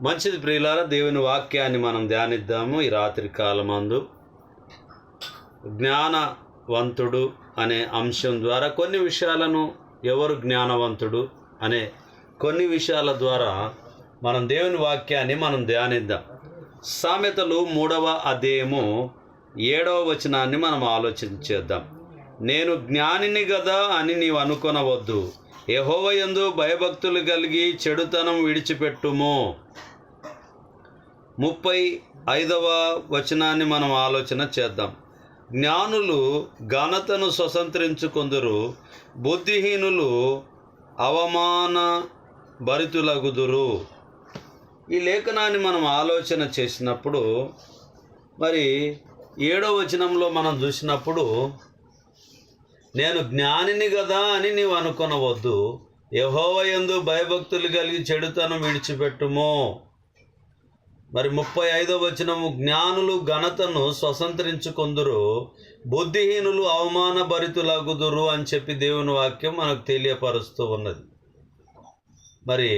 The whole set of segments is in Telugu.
మంచిది ప్రియులారా దేవుని వాక్యాన్ని మనం ధ్యానిద్దాము ఈ రాత్రి కాలమందు. జ్ఞానవంతుడు అనే అంశం ద్వారా కొన్ని విషయాలను ఎవరు జ్ఞానవంతుడు అనే కొన్ని విషయాల ద్వారా మనం దేవుని వాక్యాన్ని మనం ధ్యానిద్దాం. సామెతలు మూడవ అధ్యాయము ఏడవ వచనాన్ని మనం ఆలోచించేద్దాం నేను జ్ఞానిని కదా అని నీవు అనుకొనవద్దు. యహోవయందు భయభక్తులు కలిగి చెడుతనం విడిచిపెట్టుము. ముప్పై ఐదవ వచనాన్ని మనం ఆలోచన చేద్దాం. జ్ఞానులు ఘనతను స్వతంత్రించుకొందురు బుద్ధిహీనులు అవమాన భరితులగుదురు ఈ లేఖనాన్ని మనం ఆలోచన చేసినప్పుడు మరి ఏడో వచనంలో మనం చూసినప్పుడు నేను జ్ఞానిని కదా అని నీవు అనుకొనవద్దు యహోవయందు భయభక్తులు కలిగి చెడుతనం విడిచిపెట్టుము. మరి ముప్పై ఐదో వచనము జ్ఞానులు ఘనతను స్వతంత్రించుకొందురు బుద్ధిహీనులు అవమాన భరితులగుదురు అని చెప్పి దేవుని వాక్యం మనకు తెలియపరుస్తూ ఉన్నది. మరి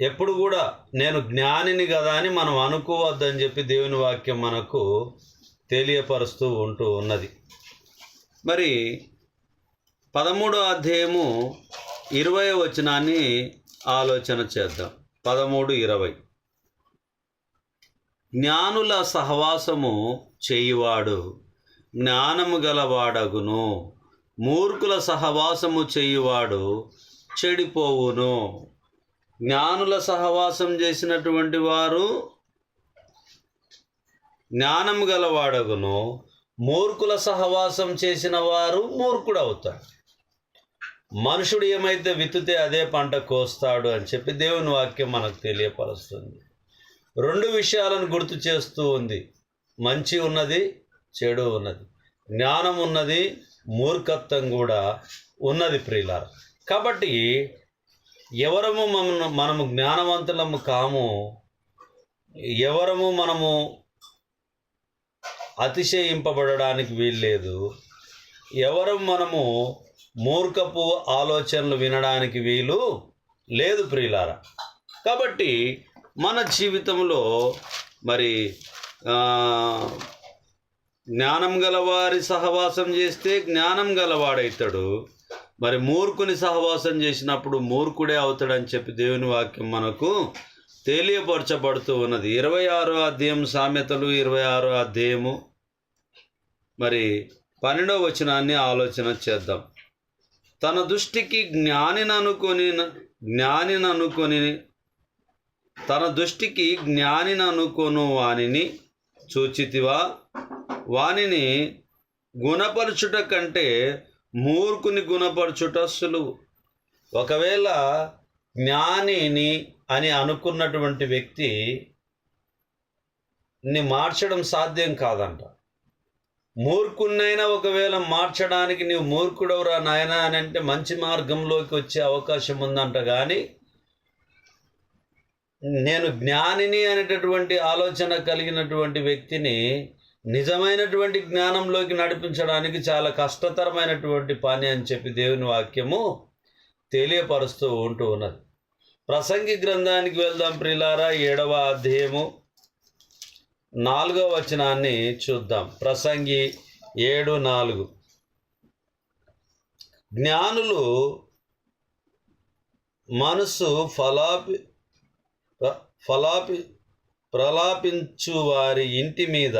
ఎప్పుడు కూడా నేను జ్ఞానిని కదా అని మనం అనుకోవద్దని చెప్పి దేవుని వాక్యం మనకు తెలియపరుస్తూ ఉంటూ ఉన్నది. మరి పదమూడో అధ్యాయము ఇరవై వచనాన్ని ఆలోచన చేద్దాం. పదమూడు ఇరవై. జ్ఞానుల సహవాసము చేయువాడు జ్ఞానము గలవాడగును. మూర్ఖుల సహవాసము చేయువాడు చెడిపోవును. జ్ఞానుల సహవాసం చేసినటువంటి వారు జ్ఞానము గలవాడగును. మూర్ఖుల సహవాసం చేసిన వారు మూర్ఖుడవుతాడు మనుషుడు ఏమైతే విత్తుతే అదే పంట కోస్తాడు అని చెప్పి దేవుని వాక్యం మనకు తెలియపరుస్తుంది. రెండు విషయాలను గుర్తు చేస్తూ ఉంది. మంచి ఉన్నది చెడు ఉన్నది. జ్ఞానం ఉన్నది మూర్ఖత్వం కూడా ఉన్నది ప్రియులారు. కాబట్టి ఎవరము మనము మనము జ్ఞానవంతులము కాము ఎవరము మనము అతిశయింపబడడానికి వీల్లేదు ఎవరు మనము మూర్ఖపు ఆలోచనలు వినడానికి వీలు లేదు ప్రియులారా. కాబట్టి మన జీవితంలో మరి జ్ఞానం గలవారి సహవాసం చేస్తే జ్ఞానం గలవాడవుతాడు మరి మూర్ఖుని సహవాసం చేసినప్పుడు మూర్ఖుడే అవుతాడని చెప్పి దేవుని వాక్యం మనకు తెలియపరచబడుతూ ఉన్నది. ఇరవై ఆరో అధ్యాయం సామెతలు ఇరవై ఆరో అధ్యాయము. మరి పన్నెండవ వచనాన్ని ఆలోచన చేద్దాం. తన దృష్టికి జ్ఞానిని అనుకొని జ్ఞానిని అనుకొని తన దృష్టికి జ్ఞానిని అనుకోను వానిని చూచితివా? వానిని గుణపరచుట కంటే మూర్ఖుని గుణపరచుట సులువు ఒకవేళ జ్ఞానిని అని అనుకున్నటువంటి వ్యక్తి ని మార్చడం సాధ్యం కాదంట. మూర్ఖున్నైనా ఒకవేళ మార్చడానికి నీవు మూర్ఖుడవురా నాయనా అని అంటే మంచి మార్గంలోకి వచ్చే అవకాశం ఉందంట కానీ నేను జ్ఞానిని అనేటటువంటి ఆలోచన కలిగినటువంటి వ్యక్తిని నిజమైనటువంటి జ్ఞానంలోకి నడిపించడానికి చాలా కష్టతరమైనటువంటి పని అని చెప్పి దేవుని వాక్యము తెలియపరుస్తూ ఉంటూ ఉన్నది. ప్రసంగి గ్రంథానికి వెళ్దాం ప్రిలారా ఏడవ అధ్యాయము నాలుగవ వచనాన్ని చూద్దాం. ప్రసంగి ఏడు నాలుగు. జ్ఞానులు మనసు ఫలాపి ఫలాపి ప్రలాపించు వారి ఇంటి మీద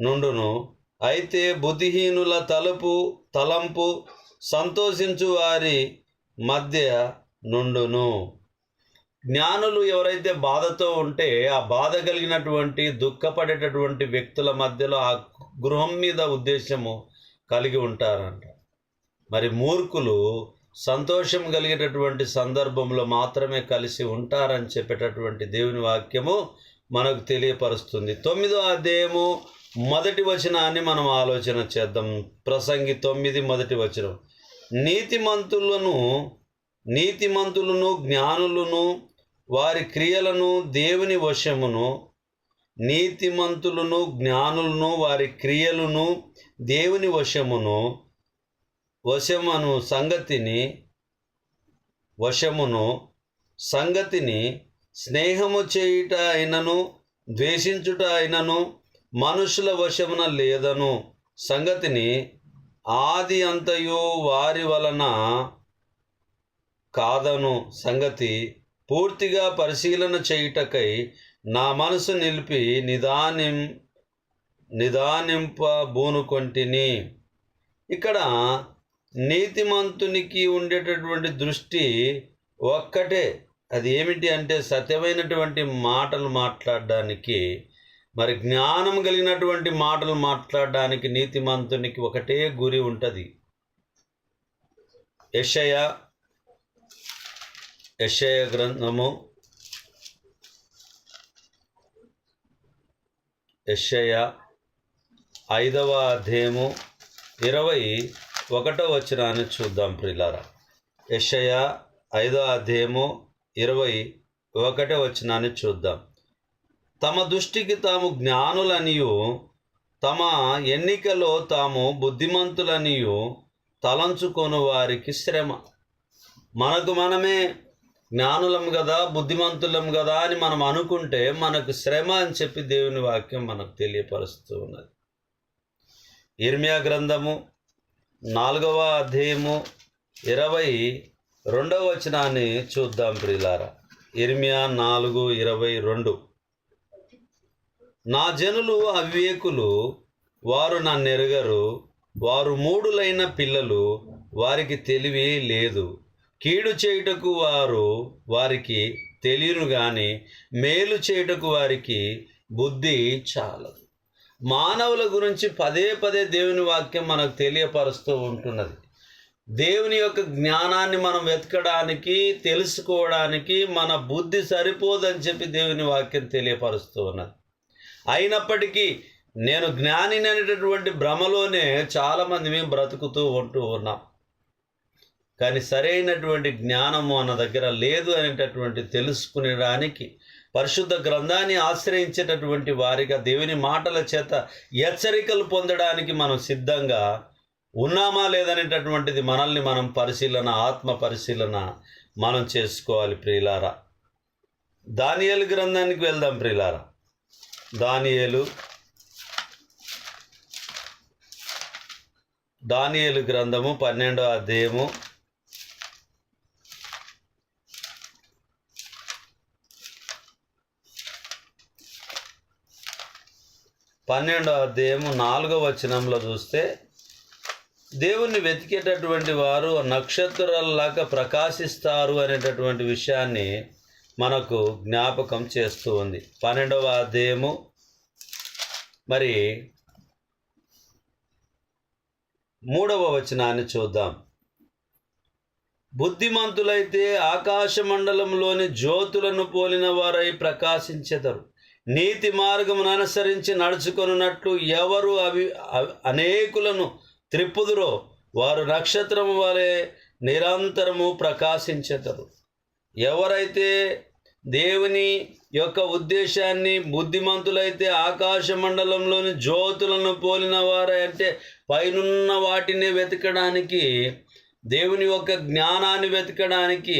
నుండును. అయితే బుద్ధిహీనుల తలుపు తలంపు సంతోషించు వారి మధ్య నుండును. జ్ఞానులు ఎవరైతే బాధతో ఉంటే ఆ బాధ కలిగినటువంటి దుఃఖపడేటటువంటి వ్యక్తుల మధ్యలో ఆ గృహం మీద ఉద్దేశము కలిగి ఉంటారంట. మరి మూర్ఖులు సంతోషం కలిగేటటువంటి సందర్భంలో మాత్రమే కలిసి ఉంటారని చెప్పేటటువంటి దేవుని వాక్యము మనకు తెలియపరుస్తుంది. తొమ్మిదో అధ్యాయము మొదటి వచనాన్ని మనం ఆలోచన చేద్దాం. ప్రసంగి తొమ్మిది మొదటి వచనం. నీతిమంతులను నీతిమంతులను జ్ఞానులను వారి క్రియలను దేవుని వశమును నీతిమంతులను జ్ఞానులను వారి క్రియలను దేవుని వశమును వశమను సంగతిని వశమును సంగతిని స్నేహము చేయుట అయినను ద్వేషించుట అయినను మనుషుల వశమున లేదను. సంగతిని ఆది అంతయు వారి వలన కాదను. సంగతి పూర్తిగా పరిశీలన చేయుటకై నా మనసు నిలిపి నిదానిం నిదానింప బూనుకొంటిని ఇక్కడ నీతిమంతునికి ఉండేటటువంటి దృష్టి ఒక్కటే. అది ఏమిటి అంటే సత్యమైనటువంటి మాటలు మాట్లాడడానికి మరి జ్ఞానం కలిగినటువంటి మాటలు మాట్లాడడానికి నీతిమంతునికి ఒకటే గురి ఉంటుంది. యషయ యషయ గ్రంథము యషయ ఐదవ అధ్యాయము ఇరవై ఒకటో వచనాన్ని చూద్దాం ప్రిలారా యషయ ఐదో అధ్యాయము ఇరవై ఒకటో వచనాన్ని చూద్దాం. తమ దృష్టికి తాము జ్ఞానులనియు తమ ఎన్నికలో తాము బుద్ధిమంతులనియు తలంచుకొని వారికి శ్రమ. మనకు మనమే జ్ఞానులం కదా బుద్ధిమంతులం కదా అని మనం అనుకుంటే మనకు శ్రమ అని చెప్పి దేవుని వాక్యం మనకు తెలియపరుస్తూ ఉన్నది. ఇర్మియా గ్రంథము నాలుగవ అధ్యాయము ఇరవై రెండవ వచనాన్ని చూద్దాం ప్రియులారా. ఇర్మియా నాలుగు ఇరవై రెండు. నా జనులు అవివేకులు వారు నన్నెరగరు వారు మూడులైన పిల్లలు వారికి తెలివి లేదు. కీడు చేయుటకు వారు వారికి తెలియను కానీ మేలు చేయుటకు వారికి బుద్ధి చాలదు. మానవుల గురించి పదే పదే దేవుని వాక్యం మనకు తెలియపరుస్తూ ఉంటున్నది. దేవుని యొక్క జ్ఞానాన్ని మనం వెతకడానికి తెలుసుకోవడానికి మన బుద్ధి సరిపోదని చెప్పి దేవుని వాక్యం తెలియపరుస్తూ ఉన్నది. అయినప్పటికీ నేను జ్ఞానిని అనేటటువంటి భ్రమలోనే చాలామంది మేము బ్రతుకుతూ ఉంటూ ఉన్నాం. కానీ సరైనటువంటి జ్ఞానము మన దగ్గర లేదు అనేటటువంటి తెలుసుకునేడానికి పరిశుద్ధ గ్రంథాన్ని ఆశ్రయించేటటువంటి వారిగా దేవుని మాటల చేత హెచ్చరికలు పొందడానికి మనం సిద్ధంగా ఉన్నామా లేదనేటటువంటిది మనల్ని మనం పరిశీలన ఆత్మ పరిశీలన మనం చేసుకోవాలి ప్రియులారా. దానియేలు గ్రంథానికి వెళ్దాం ప్రియులారా. దానియేలు దానియేలు గ్రంథము పన్నెండో అధ్యాయము పన్నెండో అధ్యాయము నాలుగో వచనంలో చూస్తే దేవుణ్ణి వెతికేటటువంటి వారు నక్షత్రాలలాగా ప్రకాశిస్తారు అనేటటువంటి విషయాన్ని మనకు జ్ఞాపకం చేస్తూ ఉంది. పన్నెండవ అధ్యాయము మరి మూడవ వచనాన్ని చూద్దాం. బుద్ధిమంతులైతే ఆకాశ మండలంలోని జ్యోతులను పోలిన వారై ప్రకాశించెదరు. నీతి మార్గమును అనుసరించి నడుచుకొనున్నట్లు ఎవరు అవి అవి- అనేకులను త్రిప్పుదురో వారు నక్షత్రము వలె నిరంతరము ప్రకాశించెదరు. ఎవరైతే దేవుని యొక్క ఉద్దేశాన్ని బుద్ధిమంతులైతే ఆకాశ మండలంలోని జ్యోతులను పోలిన వారే అంటే పైనున్న వాటిని వెతకడానికి దేవుని యొక్క జ్ఞానాన్ని వెతకడానికి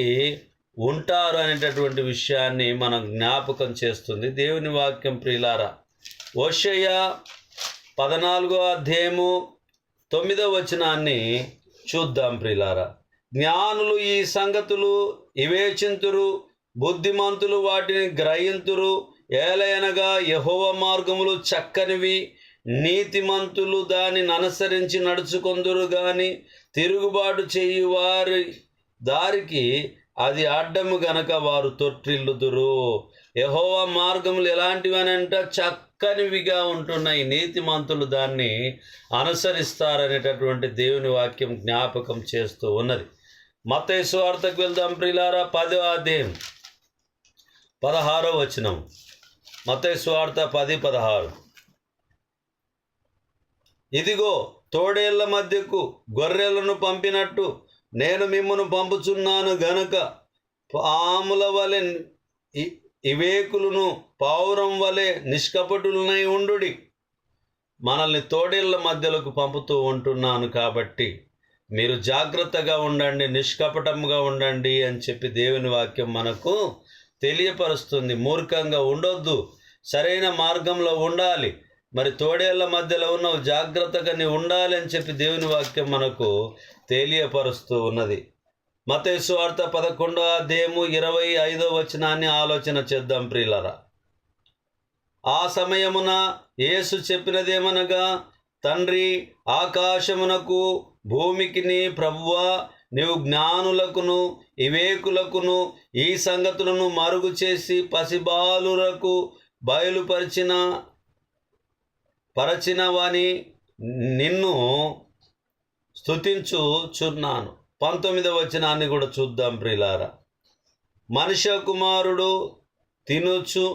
ఉంటారు అనేటటువంటి విషయాన్ని మనం జ్ఞాపకం చేస్తుంది. దేవుని వాక్యం ప్రియులారా ఓషయ్య పద్నాలుగో అధ్యాయము తొమ్మిదో వచనాన్ని చూద్దాం ప్రియులారా. జ్ఞానులు ఈ సంగతులు వివేచింతురు బుద్ధిమంతులు వాటిని గ్రహింతురు. ఏలయనగా యహోవ మార్గములు చక్కనివి నీతిమంతులు దానిని అనుసరించి నడుచుకొందురు గాని తిరుగుబాటు చేయు వారి దారికి అది అడ్డము గనక వారు తొట్టిల్లుదురు. యహోవ మార్గములు ఎలాంటివనంట? చక్కనివిగా ఉంటున్నాయి నీతిమంతులు దాన్ని అనుసరిస్తారనేటటువంటి దేవుని వాక్యం జ్ఞాపకం చేస్తూ ఉన్నది. మత్తయి సువార్తకు వెళ్దాం ప్రిలారా పదో అధ్యాయం పదహారో వచనం. మత్తయి సువార్త పది పదహారు. ఇదిగో తోడేళ్ళ మధ్యకు గొర్రెలను పంపినట్టు నేను మిమ్మను పంపుచున్నాను గనక పాముల వలె ఇవేకులను పావురం వలె నిష్కపటులనై ఉండుడి. మనల్ని తోడేళ్ళ మధ్యలోకి పంపుతూ ఉంటున్నాను కాబట్టి మీరు జాగ్రత్తగా ఉండండి నిష్కపటంగా ఉండండి అని చెప్పి దేవుని వాక్యం మనకు తెలియపరుస్తుంది. మూర్ఖంగా ఉండొద్దు. సరైన మార్గంలో ఉండాలి. మరి తోడేళ్ళ మధ్యలో ఉన్న జాగ్రత్తగా నీ ఉండాలి అని చెప్పి దేవుని వాక్యం మనకు తెలియపరుస్తూ ఉన్నది. మతేసు వార్త పదకొండో అధ్యాయము ఇరవై ఐదో వచనాన్ని ఆలోచన చేద్దాం ప్రియులరా. ఆ సమయమున యేసు చెప్పినదేమనగా తండ్రి ఆకాశమునకు భూమికిని ప్రభువా నీవు జ్ఞానులకును వివేకులకును ఈ సంగతులను మరుగు చేసి పసిబాలులకు బయలుపరిచిన పరచినవని నిన్ను స్తుతించుచున్నాను. పంతొమ్మిదవ వచనాన్ని కూడా చూద్దాం ప్రిలారా. మనుష్య కుమారుడు తినుచు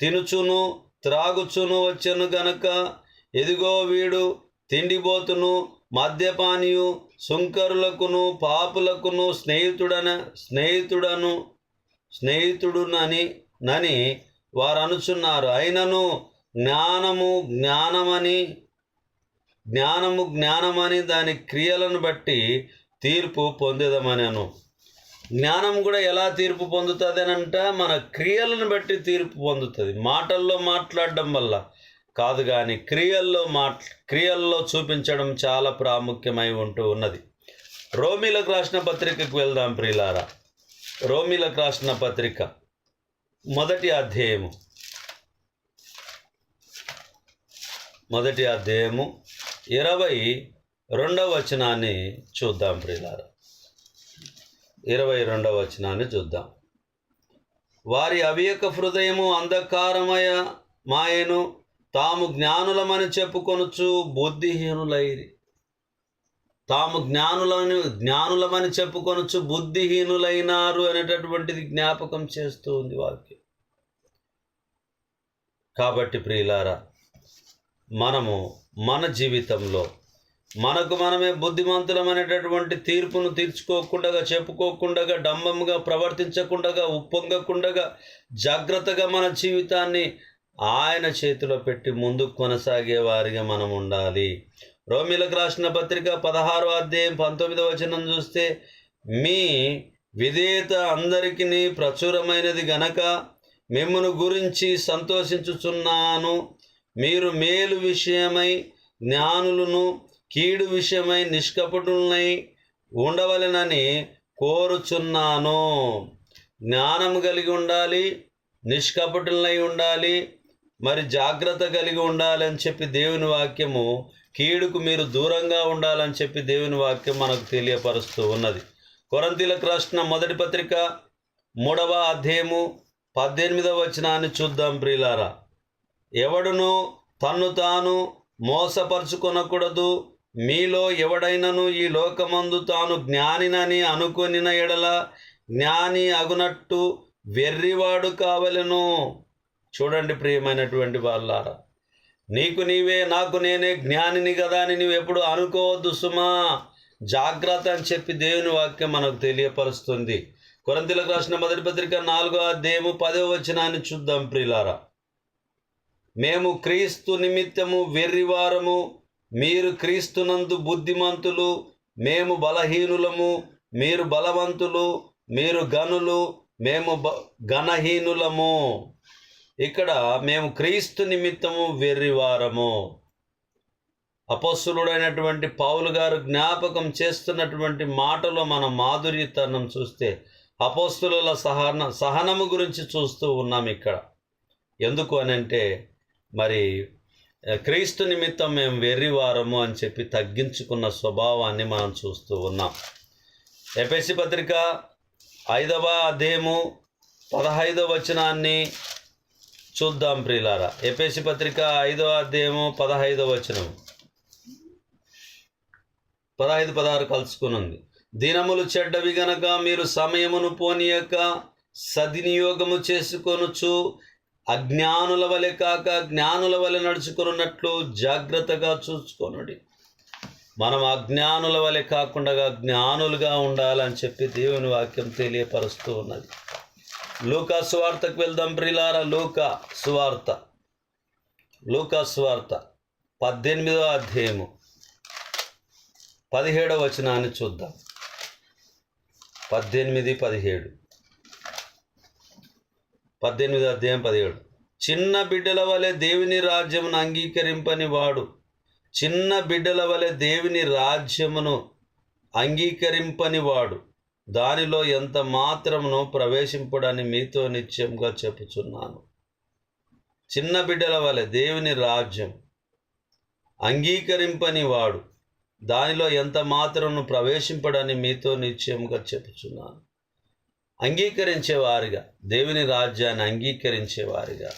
తినుచును త్రాగుచును వచ్చను గనక ఎదిగో వీడు తిండిపోతును మద్యపానీయు సుంకరులకును పాపులకును స్నేహితుడన స్నేహితుడను స్నేహితుడునని నని వారు అనుచున్నారు అయినను జ్ఞానము జ్ఞానమని జ్ఞానము జ్ఞానమని దాని క్రియలను బట్టి తీర్పు పొందేదమనను. జ్ఞానం కూడా ఎలా తీర్పు పొందుతుంది అని అంటే మన క్రియలను బట్టి తీర్పు పొందుతుంది. మాటల్లో మాట్లాడడం వల్ల కాదు కానీ క్రియల్లో మాట్ క్రియల్లో చూపించడం చాలా ప్రాముఖ్యమై ఉంటూ ఉన్నది. రోమిలకు రాసిన పత్రికకు వెళ్దాం ప్రియులారా. రోమిలకు రాసిన పత్రిక మొదటి అధ్యాయము. మొదటి అధ్యాయము ఇరవై రెండవ వచనాన్ని చూద్దాం ప్రియులారా. ఇరవై రెండవ వచనాన్ని చూద్దాం. వారి అవియక హృదయము అంధకారమయ మాయను తాము జ్ఞానులమని చెప్పుకొనుచు బుద్ధిహీనులైరి. తాము జ్ఞానులను జ్ఞానులమని చెప్పుకొనొచ్చు బుద్ధిహీనులైనారు అనేటటువంటిది జ్ఞాపకం చేస్తూ ఉంది వాక్యం. కాబట్టి ప్రియులారా మనము మన జీవితంలో మనకు మనమే బుద్ధిమంతులమైనటువంటి తీర్పును తీర్చుకోకుండా చెప్పుకోకుండా డంబముగా ప్రవర్తించకుండా ఉప్పొంగకుండా జాగ్రత్తగా మన జీవితాన్ని ఆయన చేతిలో పెట్టి ముందుకు కొనసాగే వారిగా మనం ఉండాలి. రోమిలకు రాసిన పత్రిక పదహారో అధ్యాయం పంతొమ్మిదవ వచనం చూస్తే మీ విధేయత అందరికీ ప్రచురమైనది గనక మిమ్మను గురించి సంతోషించుచున్నాను. మీరు మేలు విషయమై జ్ఞానులను కీడు విషయమై నిష్కపటులనై ఉండవలెనని కోరుచున్నాను. జ్ఞానం కలిగి ఉండాలి నిష్కపటులనై ఉండాలి మరి జాగ్రత్త కలిగి ఉండాలని చెప్పి దేవుని వాక్యము కీడుకు మీరు దూరంగా ఉండాలని చెప్పి దేవుని వాక్యం మనకు తెలియపరుస్తూ ఉన్నది. కొరంతీలకు రాసిన మొదటి పత్రిక మూడవ అధ్యాయము పద్దెనిమిదవ వచనాన్ని చూద్దాం ప్రియులారా. ఎవడును తన్ను తాను మోసపరుచుకొనకూడదు. మీలో ఎవడైనను ఈ లోకమందు తాను జ్ఞానినని అనుకొనిన ఎడల జ్ఞాని అగునట్టు వెర్రివాడు కావలెను. చూడండి ప్రియమైనటువంటి వాళ్ళారా నీకు నీవే నాకు నేనే జ్ఞానిని కదా అని నువ్వు ఎప్పుడు అనుకోవద్దు సుమా. జాగ్రత్త అని చెప్పి దేవుని వాక్యం మనకు తెలియపరుస్తుంది. కొరంతిలకు రాసిన మొదటి పత్రిక నాలుగో అధ్యాయము పదవ వచనాన్ని చూద్దాం ప్రియులారా. మేము క్రీస్తు నిమిత్తము వెర్రివారము మీరు క్రీస్తునందు బుద్ధిమంతులు మేము బలహీనులము మీరు బలవంతులు మీరు గనులు మేము బ ఘనహీనులము. ఇక్కడ మేము క్రీస్తు నిమిత్తము వెర్రివారము. అపస్సులుడైనటువంటి పౌలు గారు జ్ఞాపకం చేస్తున్నటువంటి మాటలో మన మాధుర్యతనం చూస్తే అపోస్తుల సహన సహనము గురించి చూస్తూ ఉన్నాం ఇక్కడ. ఎందుకు అని అంటే మరి క్రీస్తు నిమిత్తం మేము వెర్రివారము అని చెప్పి తగ్గించుకున్న స్వభావాన్ని మనం చూస్తూ ఉన్నాం. ఎపిసి పత్రిక ఐదవ అధ్యాయము పదహైదవ వచనాన్ని చూద్దాం ప్రియులారా. ఎపిసి పత్రిక ఐదవ అధ్యాయము పదహైదవ వచనం పదహైదు పదహారు కలుసుకుని ఉంది దినములు చెడ్డవి గనక మీరు సమయమును పోనీయక సద్వినియోగము చేసుకొనుచు అజ్ఞానుల వలె కాక జ్ఞానుల వలె నడుచుకున్నట్లు జాగ్రత్తగా చూసుకోనుడి. మనం అజ్ఞానుల వలె కాకుండా జ్ఞానులుగా ఉండాలని చెప్పి దేవుని వాక్యం తెలియపరుస్తూ ఉన్నది. లూకా సువార్తకు వెళ్దాం ప్రిలారా లూకా సువార్త. లూకా సువార్త పద్దెనిమిదవ అధ్యాయము. పదిహేడవ వచనాన్ని చూద్దాం. పద్దెనిమిది పదిహేడు. పద్దెనిమిది అధ్యాయం పదిహేడు. చిన్న బిడ్డల వలె దేవుని రాజ్యమును అంగీకరింపని వాడు. చిన్న బిడ్డల వలె దేవుని రాజ్యమును అంగీకరింపని వాడు. దానిలో ఎంత మాత్రమును ప్రవేశింపడని మీతో నిత్యంగా చెప్పుచున్నాను. చిన్న బిడ్డల వలె దేవుని రాజ్యం అంగీకరింపని వాడు. దానిలో ఎంత మాత్రమును ప్రవేశింపడని మీతో నిశ్చయముగా చెప్పుచున్నాను. అంగీకరించేవారుగా దేవుని రాజ్యాన్ని అంగీకరించేవారుగా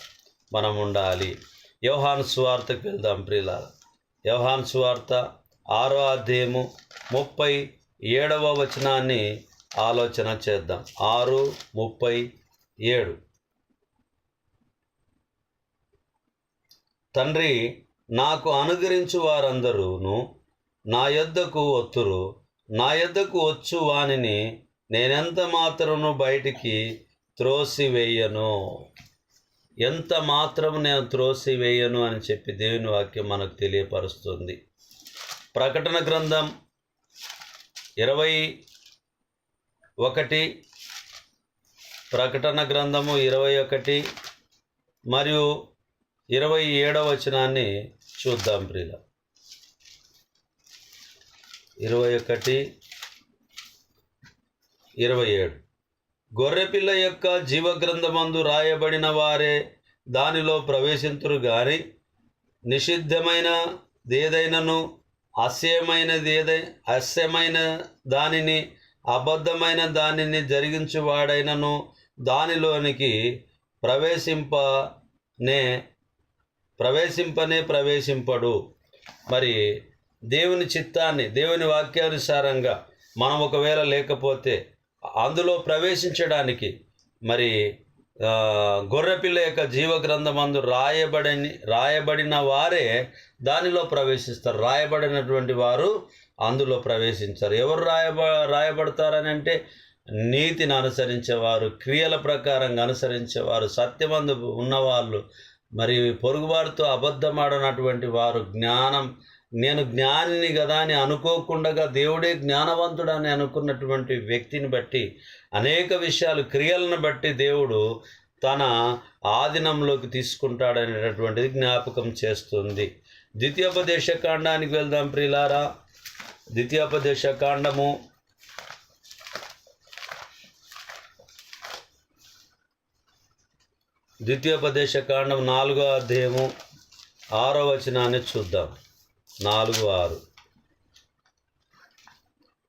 మనం ఉండాలి. యోహాను సువార్తకు వెళ్దాం ప్రియుల యోహాను సువార్త ఆరో అధ్యాయము ముప్పై ఏడవ వచనాన్ని ఆలోచన చేద్దాం. ఆరు ముప్పై ఏడు. తండ్రి నాకు అనుగ్రహించు వారందరూను నా యొద్దకు ఒత్తురు నా యొద్దకు వచ్చు వానిని నేనెంత మాత్రమును బయటికి త్రోసివేయను? ఎంత మాత్రం నేను త్రోసివేయను అని చెప్పి దేవుని వాక్యం మనకు తెలియపరుస్తుంది. ప్రకటన గ్రంథం ఇరవై ఒకటి ప్రకటన గ్రంథము ఇరవై ఒకటి మరియు ఇరవై ఏడవ వచనాన్ని చూద్దాం ప్రియుల ఇరవై ఒకటి ఇరవై ఏడు. గొర్రెపిల్ల యొక్క జీవగ్రంథమందు రాయబడిన వారే దానిలో ప్రవేశింతురు గాని నిషిద్ధమైన దేదైనను అస్యమైనది ఏదై అస్యమైన దానిని అబద్ధమైన దానిని జరిగించువాడైనను దానిలోనికి ప్రవేశింపనే ప్రవేశింపనే ప్రవేశింపడు. మరి దేవుని చిత్తాన్ని దేవుని వాక్యానుసారంగా మనం ఒకవేళ లేకపోతే అందులో ప్రవేశించడానికి మరి గొర్రెపిల్ల యొక్క జీవగ్రంథమందు రాయబడని రాయబడిన వారే దానిలో ప్రవేశిస్తారు. రాయబడినటువంటి వారు అందులో ప్రవేశించారు. ఎవరు రాయబ రాయబడతారని అంటే నీతిని అనుసరించేవారు క్రియల ప్రకారంగా అనుసరించేవారు సత్యమందు ఉన్నవాళ్ళు మరి పొరుగువారితో అబద్ధమాడనటువంటి వారు జ్ఞానం నేను జ్ఞానిని కదా అని అనుకోకుండా దేవుడే జ్ఞానవంతుడు అని అనుకున్నటువంటి వ్యక్తిని బట్టి అనేక విషయాలు క్రియలను బట్టి దేవుడు తన ఆధీనంలోకి తీసుకుంటాడనేటటువంటిది జ్ఞాపకం చేస్తుంది. ద్వితీయోపదేశ కాండానికి వెళ్దాం ప్రియులారా. ద్వితీయోపదేశ కాండము ద్వితీయోపదేశ కాండం నాలుగో అధ్యాయము ఆరో వచనాన్ని చూద్దాం. నాలుగు ఆరు.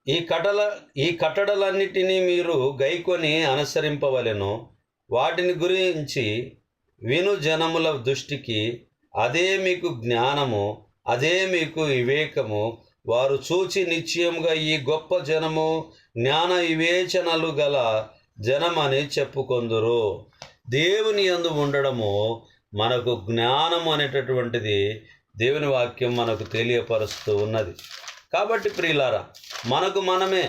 ఈ కటల ఈ కట్టడలన్నిటినీ మీరు గైకొని అనుసరింపవలెను. వాటిని గురించి విను జనముల దృష్టికి. అదే మీకు జ్ఞానము అదే మీకు వివేకము. వారు చూచి నిశ్చయముగా ఈ గొప్ప జనము జ్ఞాన వివేచనలు గల జనమని చెప్పుకొందురు. దేవుని యందు ఉండడము మనకు జ్ఞానం అనేటటువంటిది దేవుని వాక్యం మనకు తెలియపరుస్తూ ఉన్నది. కాబట్టి ప్రియులారా మనకు మనమే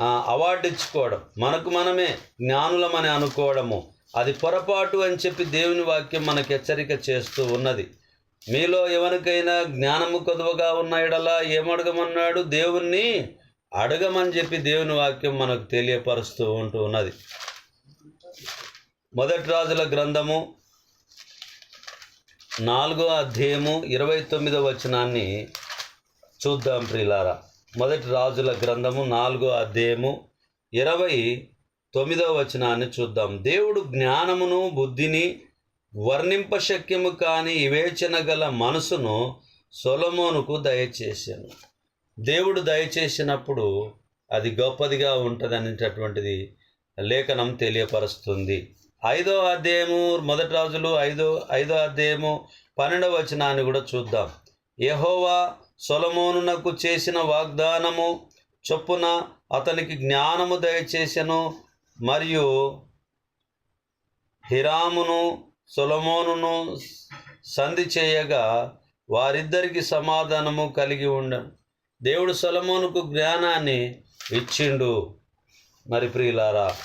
అవార్డు ఇచ్చుకోవడం మనకు మనమే జ్ఞానులమని అనుకోవడము అది పొరపాటు అని చెప్పి దేవుని వాక్యం మనకు హెచ్చరిక చేస్తూ ఉన్నది. మీలో ఎవరికైనా జ్ఞానము కొదువగా ఉన్న ఎడలా ఏమడగమన్నాడు? దేవుణ్ణి అడగమని చెప్పి దేవుని వాక్యం మనకు తెలియపరుస్తూ ఉంటూ ఉన్నది. మొదటి రాజుల గ్రంథము నాలుగో అధ్యాయము ఇరవై తొమ్మిదో వచనాన్ని చూద్దాం ప్రిలారా మొదటి రాజుల గ్రంథము నాలుగో అధ్యాయము ఇరవై తొమ్మిదో వచనాన్ని చూద్దాం. దేవుడు జ్ఞానమును బుద్ధిని వర్ణింపశక్యము కాని వివేచన గల మనసును సొలమోనుకు దయచేశాను. దేవుడు దయచేసినప్పుడు అది గొప్పదిగా ఉంటుంది అనేటటువంటిది లేఖనం తెలియపరుస్తుంది. ఐదో అధ్యాయము మొదటి రాజులు ఐదో ఐదో అధ్యాయము పన్నెండవ వచనాన్ని కూడా చూద్దాం. యహోవా సొలమోనునకు చేసిన వాగ్దానము చొప్పున అతనికి జ్ఞానము దయచేసెను మరియు హిరామును సొలమోనును సంధి చేయగా వారిద్దరికి సమాధానము కలిగి ఉండను దేవుడు సొలమోనుకు జ్ఞానాన్ని ఇచ్చిండు. మరి ప్రియులారా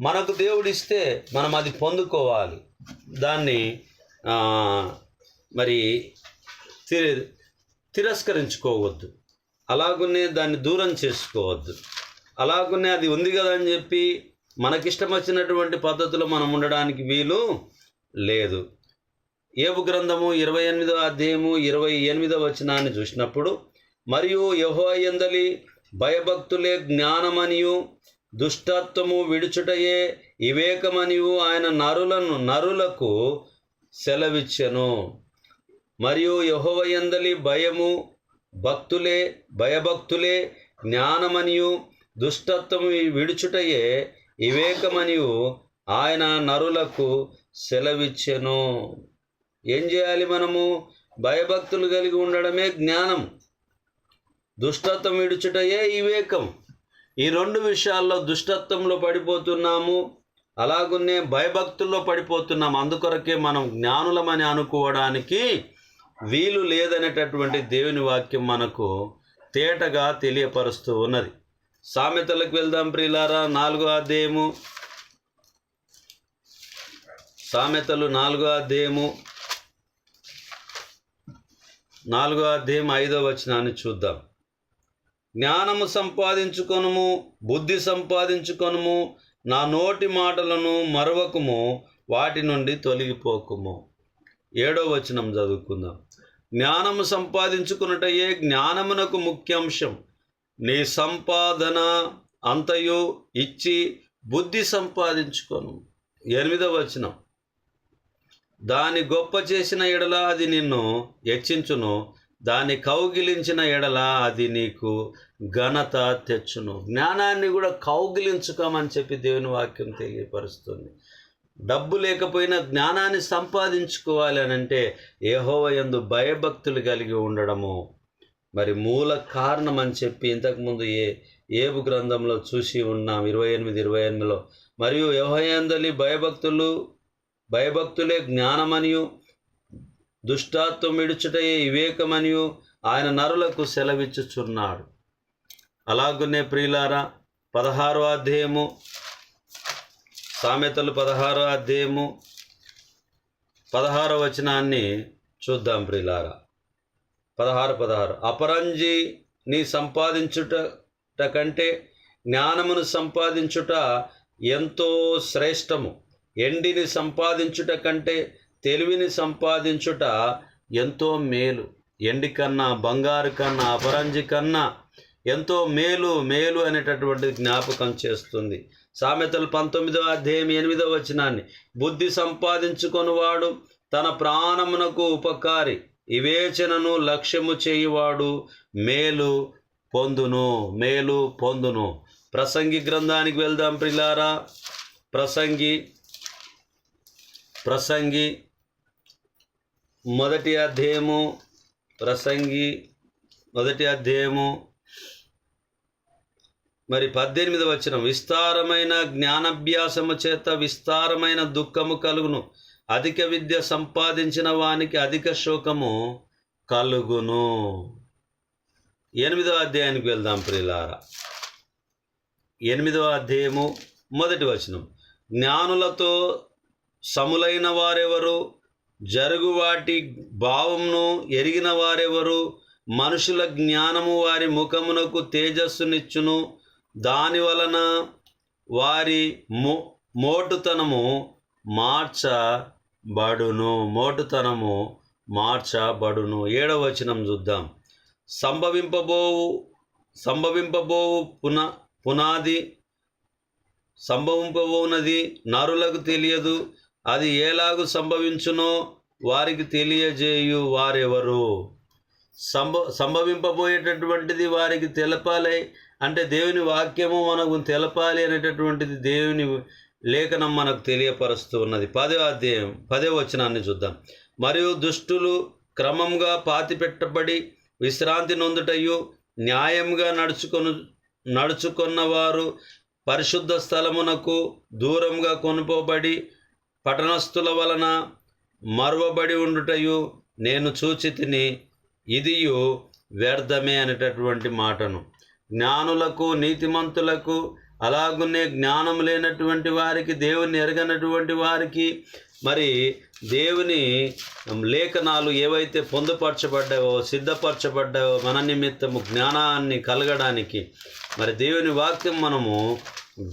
మనకు దేవుడు ఇస్తే మనం అది పొందుకోవాలి. దాన్ని మరి తిరి తిరస్కరించుకోవద్దు. అలాగునే దాన్ని దూరం చేసుకోవద్దు. అలాగునే అది ఉంది కదా అని చెప్పి మనకిష్టం వచ్చినటువంటి పద్ధతిలో మనం ఉండడానికి వీలు లేదు. ఏబు గ్రంథము ఇరవై ఎనిమిదో అధ్యాయము ఇరవై ఎనిమిదో వచనాన్ని చూసినప్పుడు మరియు యహో ఎందలి భయభక్తులే జ్ఞానమనియు దుష్టత్వము విడుచుటయే వివేకమనియు ఆయన నరులను నరులకు సెలవిచ్చెను. మరియు యహోవయందలి భయము భక్తులే భయభక్తులే జ్ఞానమనియు దుష్టత్వము విడుచుటయే వివేకమనియు ఆయన నరులకు సెలవిచ్చెను. ఏం చేయాలి మనము? భయభక్తులు కలిగి ఉండడమే జ్ఞానం. దుష్టత్వం విడుచుటయే వివేకం ఈ రెండు విషయాల్లో దుష్టత్వంలో పడిపోతున్నాము అలాగునే భయభక్తుల్లో పడిపోతున్నాం అందుకొరకే మనం జ్ఞానులమని అనుకోవడానికి వీలు లేదనేటటువంటి దేవుని వాక్యం మనకు తేటగా తెలియపరుస్తూ ఉన్నది. సామెతలకు వెళ్దాం ప్రియులారా నాలుగో అధ్యాయము. సామెతలు నాలుగో అధ్యాయము. నాలుగో అధ్యాయం ఐదో వచనాన్ని చూద్దాం. జ్ఞానము సంపాదించుకొనుము బుద్ధి సంపాదించుకొనుము నా నోటి మాటలను మరవకుము వాటి నుండి తొలగిపోకుము. ఏడో వచనం చదువుకుందాం. జ్ఞానము సంపాదించుకున్నటయే జ్ఞానమునకు ముఖ్యాంశం. నీ సంపాదన అంతయు ఇచ్చి బుద్ధి సంపాదించుకొను. ఎనిమిదవ వచనం. దాని గొప్ప చేసిన ఎడల అది నిన్ను హెచ్చించును. దాన్ని కౌగిలించిన ఎడల అది నీకు ఘనత తెచ్చును. జ్ఞానాన్ని కూడా కౌగిలించుకోమని చెప్పి దేవుని వాక్యం తెలియపరుస్తుంది. డబ్బు లేకపోయినా జ్ఞానాన్ని సంపాదించుకోవాలి అని అంటే ఏహోవయందు భయభక్తులు కలిగి ఉండడము మరి మూల కారణం అని చెప్పి ఇంతకుముందు ఏ ఏబు గ్రంథంలో చూసి ఉన్నాం. ఇరవై ఎనిమిది ఇరవై ఎనిమిదిలో. మరియు యహోయందలి భయభక్తులు భయభక్తులే జ్ఞానమనియు దుష్టాత్వం విడుచుటయే వివేకమనియు ఆయన నరులకు సెలవిచ్చుచున్నాడు. అలాగునే ప్రియులారా పదహారో అధ్యాయము సామెతలు పదహారో అధ్యాయము పదహారో వచనాన్ని చూద్దాం ప్రియులారా. పదహారు పదహారు. అపరంజి నీ సంపాదించుట కంటే జ్ఞానమును సంపాదించుట ఎంతో శ్రేష్టము. ఎండిని సంపాదించుట కంటే తెలివిని సంపాదించుట ఎంతో మేలు. ఎండి కన్నా బంగారు కన్నా అపరంజి కన్నా ఎంతో మేలు మేలు అనేటటువంటి జ్ఞాపకం చేస్తుంది. సామెతలు పంతొమ్మిదవ అధ్యాయం ఎనిమిదవ వచనాన్ని. బుద్ధి సంపాదించుకొనివాడు తన ప్రాణమునకు ఉపకారి. వివేచనను లక్ష్యము చేయువాడు మేలు పొందును మేలు పొందును. ప్రసంగి గ్రంథానికి వెళ్దాం ప్రిలారా. ప్రసంగి ప్రసంగి మొదటి అధ్యాయము ప్రసంగి మొదటి అధ్యాయము మరి పద్దెనిమిది వచ్చిన విస్తారమైన జ్ఞానాభ్యాసము చేత విస్తారమైన దుఃఖము కలుగును. అధిక విద్య సంపాదించిన వానికి అధిక శోకము కలుగును. ఎనిమిదో అధ్యాయానికి వెళ్దాం ప్రియులారా. ఎనిమిదో అధ్యాయము మొదటి వచనం. జ్ఞానులతో సములైన వారెవరు? జరుగు వాటి భావమును ఎరిగిన వారెవరు? మనుషుల జ్ఞానము వారి ముఖమునకు తేజస్సునిచ్చును. దాని వలన వారి మో మోటుతనము మార్చబడును. మోటుతనము మార్చబడును. ఏడవ వచనం చూద్దాం. సంభవింపబోవు సంభవింపబోవు పున పునాది సంభవింపబోనది నరులకు తెలియదు. అది ఎలాగు సంభవించునో వారికి తెలియజేయు వారెవరు? సంభ సంభవింపబోయేటటువంటిది వారికి తెలపాలి అంటే దేవుని వాక్యము మనకు తెలపాలి అనేటటువంటిది దేవుని లేఖనం మనకు తెలియపరుస్తూ ఉన్నది. పదే అధ్యాయం పదే వచనాన్ని చూద్దాం. మరియు దుష్టులు క్రమంగా పాతిపెట్టబడి విశ్రాంతి నొందుటయు న్యాయంగా నడుచుకొను నడుచుకున్నవారు పరిశుద్ధ స్థలమునకు దూరంగా కొనుపోబడి పట్టణస్థుల వలన మరువబడి ఉండుటయు నేను చూచి తిని ఇదియు వ్యర్థమే అనేటటువంటి మాటను. జ్ఞానులకు నీతిమంతులకు అలాగునే జ్ఞానం లేనటువంటి వారికి దేవుని ఎరగనటువంటి వారికి మరి దేవుని లేఖనాలు ఏవైతే పొందుపరచబడ్డావో సిద్ధపరచబడ్డావో మన నిమిత్తము జ్ఞానాన్ని కలగడానికి మరి దేవుని వాక్యం మనము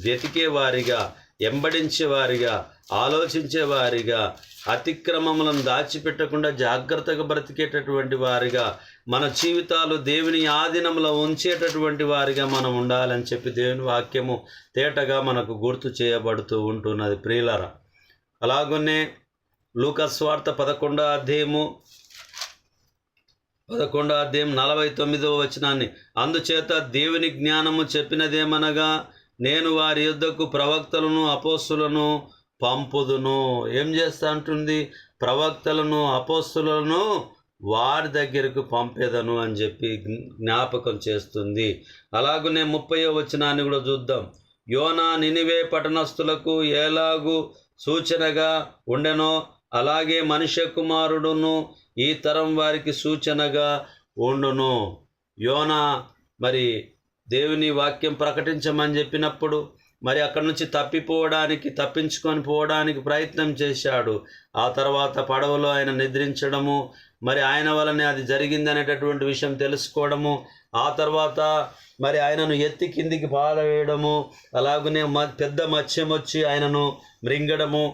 వెతికే వారిగా ఎంబడించే వారిగా ఆలోచించే వారిగా అతిక్రమములను దాచిపెట్టకుండా జాగ్రత్తగా బ్రతికేటటువంటి వారిగా మన జీవితాలు దేవుని ఆధీనంలో ఉంచేటటువంటి వారిగా మనం ఉండాలని చెప్పి దేవుని వాక్యము తేటగా మనకు గుర్తు చేయబడుతూ ఉంటున్నది. ప్రియులర అలాగనే లూకస్వార్త పదకొండో అధ్యాయము పదకొండో అధ్యాయం నలభై తొమ్మిదవ వచనాన్ని. అందుచేత దేవుని జ్ఞానము చెప్పినదేమనగా నేను వారి యుద్ధకు ప్రవక్తలను అపోస్తులను పంపుదును. ఏం చేస్తా అంటుంది? ప్రవక్తలను అపోస్తులను వారి దగ్గరకు పంపేదను అని చెప్పి జ్ఞాపకం చేస్తుంది. అలాగనే ముప్పయో వచ్చినాన్ని కూడా చూద్దాం. యోనా నినివే పట్టణస్థులకు ఎలాగు సూచనగా ఉండెనో అలాగే మనుష్య కుమారుడును ఈ తరం వారికి సూచనగా ఉండును. యోనా మరి దేవుని వాక్యం ప్రకటించమని చెప్పినప్పుడు మరి అక్కడి నుంచి తప్పిపోవడానికి తప్పించుకొని పోవడానికి ప్రయత్నం చేశాడు. ఆ తర్వాత పడవలో ఆయన నిద్రించడము మరి ఆయన వలనే అది జరిగిందనేటటువంటి విషయం తెలుసుకోవడము ఆ తర్వాత మరి ఆయనను ఎత్తి కిందికి పారవేయడము అలాగనే మ పెద్ద మత్స్యం వచ్చి ఆయనను మృంగడము